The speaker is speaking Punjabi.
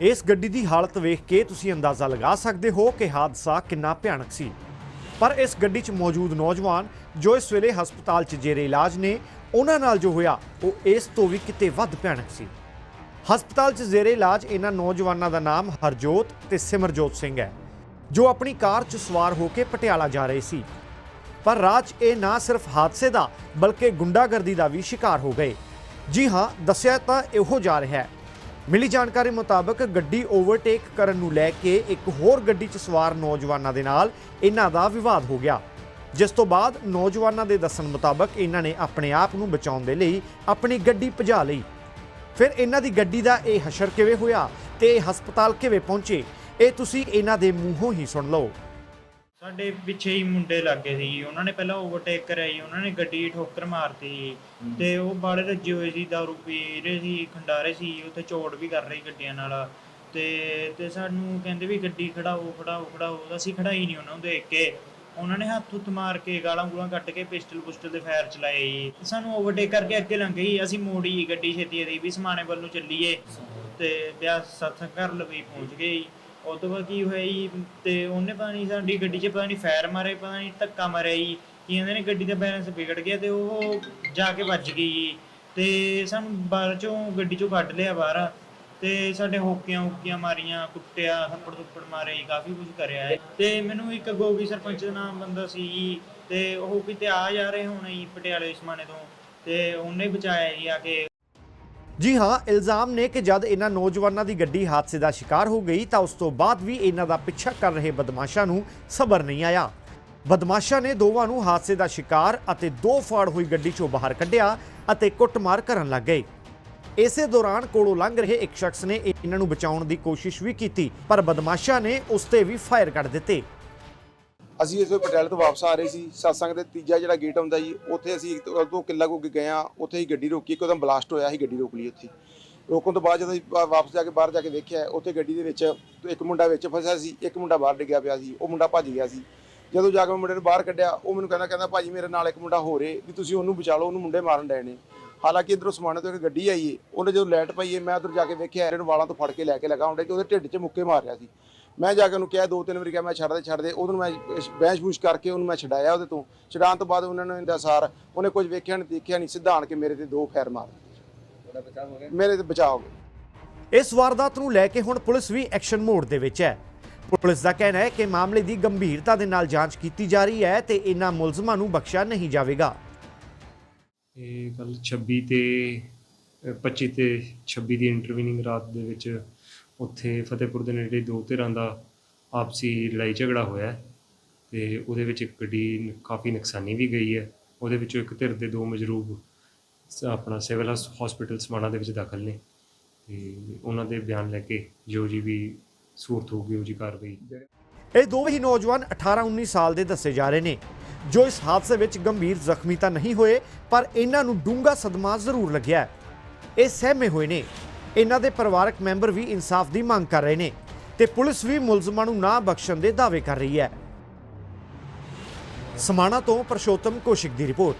ਇਸ ਗੱਡੀ ਦੀ ਹਾਲਤ ਵੇਖ ਕੇ ਤੁਸੀਂ ਅੰਦਾਜ਼ਾ ਲਗਾ ਸਕਦੇ ਹੋ ਕਿ ਹਾਦਸਾ ਕਿੰਨਾ ਭਿਆਨਕ ਸੀ। ਪਰ ਇਸ ਗੱਡੀ 'ਚ ਮੌਜੂਦ ਨੌਜਵਾਨ ਜੋ ਇਸ ਵੇਲੇ ਹਸਪਤਾਲ 'ਚ ਜੇਰੇ ਇਲਾਜ ਨੇ, ਉਹਨਾਂ ਨਾਲ ਜੋ ਹੋਇਆ, ਉਹ ਇਸ ਤੋਂ ਵੀ ਕਿਤੇ ਵੱਧ ਭਿਆਨਕ ਸੀ। ਹਸਪਤਾਲ 'ਚ ਜ਼ੇਰੇ ਇਲਾਜ ਇਹਨਾਂ ਨੌਜਵਾਨਾਂ ਦਾ ਨਾਮ ਹਰਜੋਤ ਤੇ ਸਿਮਰਜੋਤ ਸਿੰਘ ਹੈ, ਜੋ ਆਪਣੀ ਕਾਰ 'ਚ ਸਵਾਰ ਹੋ ਕੇ ਪਟਿਆਲਾ ਜਾ ਰਹੇ ਸੀ। ਪਰ ਰਾਹ 'ਚ ਇਹ ਨਾ ਸਿਰਫ ਹਾਦਸੇ ਦਾ, ਬਲਕਿ ਗੁੰਡਾਗਰਦੀ ਦਾ ਵੀ ਸ਼ਿਕਾਰ ਹੋ ਗਏ। ਜੀ ਹਾਂ, ਦੱਸਿਆ ਤਾਂ ਇਹੋ ਜਾ ਰਿਹਾ ਹੈ ਮਿਲੀ ਜਾਣਕਾਰੀ ਮੁਤਾਬਕ ਗੱਡੀ ਓਵਰਟੇਕ ਕਰਨ ਨੂੰ ਲੈ ਕੇ ਇੱਕ ਹੋਰ ਗੱਡੀ 'ਚ ਸਵਾਰ ਨੌਜਵਾਨਾਂ ਦੇ ਨਾਲ ਇਹਨਾਂ ਦਾ ਵਿਵਾਦ ਹੋ ਗਿਆ। ਜਿਸ ਤੋਂ ਬਾਅਦ ਨੌਜਵਾਨਾਂ ਦੇ ਦੱਸਣ ਮੁਤਾਬਕ ਇਹਨਾਂ ਨੇ ਆਪਣੇ ਆਪ ਨੂੰ ਬਚਾਉਣ ਦੇ ਲਈ ਆਪਣੀ ਗੱਡੀ ਭਜਾ ਲਈ। ਫਿਰ ਇਹਨਾਂ ਦੀ ਗੱਡੀ ਦਾ ਇਹ ਹਸ਼ਰ ਕਿਵੇਂ ਹੋਇਆ ਤੇ ਇਹ ਹਸਪਤਾਲ ਕਿਵੇਂ ਪਹੁੰਚੇ, ਇਹ ਤੁਸੀਂ ਇਹਨਾਂ ਦੇ ਮੂੰਹੋਂ ਹੀ ਸੁਣ ਲਓ। ਸਾਡੇ ਪਿੱਛੇ ਹੀ ਮੁੰਡੇ ਲੱਗੇ ਸੀ ਜੀ। ਉਹਨਾਂ ਨੇ ਪਹਿਲਾਂ ਓਵਰਟੇਕ ਕਰਿਆ ਜੀ ਉਹਨਾਂ ਨੇ ਗੱਡੀ ਠੋਕਰ ਮਾਰਤੀ ਜੀ। ਤੇ ਉਹ ਬਾੜੇ ਰੱਜੇ ਹੋਏ ਸੀ ਦਾਰੂ ਪੀ ਰਹੇ ਸੀ ਖੰਡਾਰੇ ਸੀ ਉੱਥੇ ਚੋੜ ਵੀ ਕਰ ਰਹੀ ਗੱਡੀਆਂ ਨਾਲ। ਤੇ ਤੇ ਸਾਨੂੰ ਕਹਿੰਦੇ ਵੀ ਗੱਡੀ ਖੜਾਓ ਖੜਾਓ ਖੜਾਓ। ਅਸੀਂ ਖੜਾਈ ਨਹੀਂ ਉਹਨਾਂ ਨੂੰ ਦੇਖ ਕੇ। ਉਹਨਾਂ ਨੇ ਹੱਥ ਹੁੱਥ ਮਾਰ ਕੇ ਗਾਲਾਂ ਗੂਲਾਂ ਕੱਟ ਕੇ ਪਿਸਟਲ ਪੁਸਟਲ ਦੇ ਫਾਇਰ ਚਲਾਏ ਜੀ। ਸਾਨੂੰ ਓਵਰਟੇਕ ਕਰਕੇ ਅੱਗੇ ਲੰਘੇ ਜੀ ਅਸੀਂ ਮੋੜੀ ਗੱਡੀ ਛੇਤੀ ਦੀ ਵੀ ਸਮਾਣੇ ਵੱਲ ਨੂੰ ਚੱਲੀਏ। ਤੇ ਵਿਆਹ ਸਤਸੰਗ ਘਰ ਲਵੀ ਪਹੁੰਚ ਗਏ ਜੀ। ਉਹ ਤੋਂ ਬਾਅਦ ਕੀ ਹੋਇਆ ਜੀ ਤੇ ਉਹਨੇ ਪਤਾ ਨਹੀਂ ਸਾਡੀ ਗੱਡੀ 'ਚ ਪਤਾ ਨਹੀਂ ਫਾਇਰ ਮਾਰੇ ਪਤਾ ਨਹੀਂ ਧੱਕਾ ਮਾਰਿਆ ਜੀ ਕੀ ਕਹਿੰਦੇ ਨੇ ਗੱਡੀ ਦਾ ਬੈਲੈਂਸ ਵਿਗੜ ਗਿਆ ਤੇ ਉਹ ਜਾ ਕੇ ਵੱਜ ਗਈ ਜੀ। ਤੇ ਸਾਨੂੰ ਬਾਹਰ ਚੋਂ ਗੱਡੀ ਚੋਂ ਕੱਢ ਲਿਆ ਬਾਹਰ ਤੇ ਸਾਡੇ ਹੋਕੀਆਂ ਹੁੱਕੀਆਂ ਮਾਰੀਆਂ ਕੁੱਟਿਆ ਥੱਪੜ ਥੁੱਪੜ ਮਾਰੇ ਜੀ, ਕਾਫੀ ਕੁਝ ਕਰਿਆ ਹੈ। ਤੇ ਮੈਨੂੰ ਇੱਕ ਗੋਗੀ ਸਰਪੰਚ ਦਾ ਨਾਮ ਬੰਦਾ ਸੀ ਜੀ ਤੇ ਉਹ ਕਿਤੇ ਆ ਜਾ ਰਹੇ ਹੋਣੇ ਜੀ ਪਟਿਆਲੇ ਸਮਾਨੇ ਤੋਂ ਤੇ ਉਹਨੇ ਬਚਾਇਆ ਜੀ ਆ ਕੇ ਜੀ ਹਾਂ, ਇਲਜ਼ਾਮ ਨੇ ਕਿ ਜਦ ਇਹਨਾਂ ਨੌਜਵਾਨਾਂ ਦੀ ਗੱਡੀ ਹਾਦਸੇ ਦਾ ਸ਼ਿਕਾਰ ਹੋ ਗਈ ਤਾਂ ਉਸ ਤੋਂ ਬਾਅਦ ਵੀ ਇਹਨਾਂ ਦਾ ਪਿੱਛਾ ਕਰ ਰਹੇ ਬਦਮਾਸ਼ਾਂ ਨੂੰ ਸਬਰ ਨਹੀਂ ਆਇਆ। ਬਦਮਾਸ਼ਾਂ ਨੇ ਦੋਵਾਂ ਨੂੰ ਹਾਦਸੇ ਦਾ ਸ਼ਿਕਾਰ ਅਤੇ ਦੋ ਫਾੜ ਹੋਈ ਗੱਡੀ ਚੋਂ ਬਾਹਰ ਕੱਢਿਆ ਅਤੇ ਕੁੱਟਮਾਰ ਕਰਨ ਲੱਗ ਗਏ। ਇਸੇ ਦੌਰਾਨ ਕੋਲੋਂ ਲੰਘ ਰਹੇ ਇੱਕ ਸ਼ਖਸ ਨੇ ਇਹਨਾਂ ਨੂੰ ਬਚਾਉਣ ਦੀ ਕੋਸ਼ਿਸ਼ ਵੀ ਕੀਤੀ, ਪਰ ਬਦਮਾਸ਼ਾਂ ਨੇ ਉਸ ਤੇ ਵੀ ਫਾਇਰ ਕੱਢ ਦਿੱਤੇ। ਅਸੀਂ ਇਸ ਵੇਲੇ ਪਟਿਆਲੇ ਤੋਂ ਵਾਪਸ ਆ ਰਹੇ ਸੀ, ਸਤਸੰਗ ਦੇ ਤੀਜਾ ਜਿਹੜਾ ਗੇਟ ਆਉਂਦਾ ਜੀ, ਉੱਥੇ ਅਸੀਂ ਇੱਕ ਤੋਂ ਕਿੱਲਾ ਕੋ ਕੇ ਗਏ ਆ ਉੱਥੇ ਹੀ ਗੱਡੀ ਰੋਕੀ, ਇੱਕਦਮ ਬਲਾਸਟ ਹੋਇਆ ਸੀ, ਗੱਡੀ ਰੋਕ ਲਈ ਉੱਥੇ ਰੋਕਣ ਤੋਂ ਬਾਅਦ ਜਦੋਂ ਅਸੀਂ ਵਾਪਸ ਜਾ ਕੇ ਬਾਹਰ ਜਾ ਕੇ ਵੇਖਿਆ, ਉੱਥੇ ਗੱਡੀ ਦੇ ਵਿੱਚ ਇੱਕ ਮੁੰਡਾ ਵਿੱਚ ਫਸਿਆ ਸੀ, ਇੱਕ ਮੁੰਡਾ ਬਾਹਰ ਡਿੱਗਿਆ ਪਿਆ ਸੀ, ਉਹ ਮੁੰਡਾ ਭੱਜ ਗਿਆ ਸੀ। ਜਦੋਂ ਜਾ ਕੇ ਮੈਂ ਮੁੰਡੇ ਨੂੰ ਬਾਹਰ ਕੱਢਿਆ, ਉਹ ਮੈਨੂੰ ਕਹਿੰਦਾ ਕਹਿੰਦਾ ਭਾਜੀ ਮੇਰੇ ਨਾਲ ਇੱਕ ਮੁੰਡਾ ਹੋ ਰੇ ਵੀ ਤੁਸੀਂ ਉਹਨੂੰ ਬਚਾ ਲਓ, ਉਹਨੂੰ ਮੁੰਡੇ ਮਾਰਨ ਡਏ ਨੇ। ਹਾਲਾਂਕਿ ਇਧਰੋਂ ਸਮਾਣੇ ਤੋਂ ਇੱਕ ਗੱਡੀ ਆਈ ਏ, ਉਹਨੇ ਜਦੋਂ ਲਾਈਟ ਪਾਈਏ ਮੈਂ ਉਧਰ ਜਾ ਕੇ ਵੇਖਿਆ, ਇਹਨੂੰ ਵਾਲਾਂ ਤੋਂ ਫੜ ਕੇ ਲੈ ਕੇ ਲਗਾ ਹੁੰਦਾ ਕਿ ਉਹਦੇ ਢਿੱਡ 'ਚ ਮੁੱਕੇ ਮਾਰ ਰਿਹਾ ਸੀ। ਮੈਂ ਜਾ ਕੇ ਉਹਨੂੰ ਕਿਹਾ ਦੋ ਤਿੰਨ ਵਾਰੀ ਕਿਹਾ ਮੈਂ ਛੱਡ ਦੇ ਛੱਡ ਦੇ। ਉਹਨੂੰ ਮੈਂ ਬੈਂਚ ਬੂਸ਼ ਕਰਕੇ ਉਹਨੂੰ ਮੈਂ ਛਡਾਇਆ ਉਹਦੇ ਤੋਂ। ਛਡਾਉਣ ਤੋਂ ਬਾਅਦ ਉਹਨਾਂ ਨੇ ਇਹਦਾ ਸਾਰ ਉਹਨੇ ਕੁਝ ਵੇਖਿਆ ਨਹੀਂ ਦੇਖਿਆ ਨਹੀਂ ਸਿੱਧਾ ਆਣ ਕੇ ਮੇਰੇ ਤੇ ਦੋ ਫੈਰ ਮਾਰ ਮੇਰੇ ਤੇ ਬਚਾਅ ਹੋ ਗਿਆ। ਇਸ ਵਾਰਦਾਤ ਨੂੰ ਲੈ ਕੇ ਹੁਣ ਪੁਲਿਸ ਵੀ ਐਕਸ਼ਨ ਮੋਡ ਦੇ ਵਿੱਚ ਹੈ। ਪੁਲਿਸ ਦਾ ਕਹਿਣਾ ਹੈ ਕਿ ਮਾਮਲੇ ਦੀ ਗੰਭੀਰਤਾ ਦੇ ਨਾਲ ਜਾਂਚ ਕੀਤੀ ਜਾ ਰਹੀ ਹੈ ਤੇ ਇਹਨਾਂ ਮੁਲਜ਼ਮਾਂ ਨੂੰ ਬਖਸ਼ਿਆ ਨਹੀਂ ਜਾਵੇਗਾ। ਇਹ ਕੱਲ 26 ਤੇ ਅ, 25 ਤੇ 26 ਦੀ ਇੰਟਰਵੀਨਿੰਗ ਰਾਤ ਦੇ ਵਿੱਚ ਉੱਥੇ ਫਤਿਹਪੁਰ ਦੇ ਨੇੜੇ ਦੋ ਧਿਰਾਂ ਦਾ ਆਪਸੀ ਲੜਾਈ ਝਗੜਾ ਹੋਇਆ ਹੈ ਤੇ ਉਹਦੇ ਵਿੱਚ ਇੱਕ ਗੱਡੀ ਕਾਫੀ ਨੁਕਸਾਨੀ ਵੀ ਗਈ ਹੈ। ਉਹਦੇ ਵਿੱਚੋਂ ਇੱਕ ਧਿਰ ਦੇ ਦੋ ਮਜਰੂਬ ਆਪਣਾ ਸਿਵਲ ਹਸਪੀਟਲ ਸਮਾਣਾ ਦੇ ਵਿੱਚ ਦਾਖਲ ਨੇ ਤੇ ਉਹਨਾਂ ਦੇ ਬਿਆਨ ਲੈ ਕੇ ਜੋ ਜੀ ਵੀ ਸੂਰਤ ਹੋਊਗੀ, ਉਹ ਜੀ ਕਾਰਵਾਈ। ਇਹ ਦੋਵੇਂ ਹੀ ਨੌਜਵਾਨ 18-19 ਸਾਲ ਦੇ ਦੱਸੇ ਜਾ ਰਹੇ ਨੇ, ਜੋ ਇਸ ਹਾਦਸੇ ਵਿੱਚ ਗੰਭੀਰ ਜ਼ਖਮੀ ਤਾਂ ਨਹੀਂ ਹੋਏ, ਪਰ ਇਹਨਾਂ ਨੂੰ ਡੂੰਘਾ ਸਦਮਾ ਜ਼ਰੂਰ ਲੱਗਿਆ ਇਹ ਸਹਿਮੇ ਹੋਏ ਨੇ। ਇਹਨਾਂ ਦੇ ਪਰਿਵਾਰਕ ਮੈਂਬਰ ਵੀ ਇਨਸਾਫ ਦੀ ਮੰਗ ਕਰ ਰਹੇ ਨੇ ਤੇ ਪੁਲਿਸ ਵੀ ਮੁਲਜ਼ਮਾਂ ਨੂੰ ਨਾ ਬਖਸ਼ਣ ਦੇ ਦਾਅਵੇ ਕਰ ਰਹੀ ਹੈ। ਸਮਾਣਾ ਤੋਂ ਪ੍ਰਸ਼ੋਤਮ ਕੋਸ਼ਿਕ ਦੀ ਰਿਪੋਰਟ।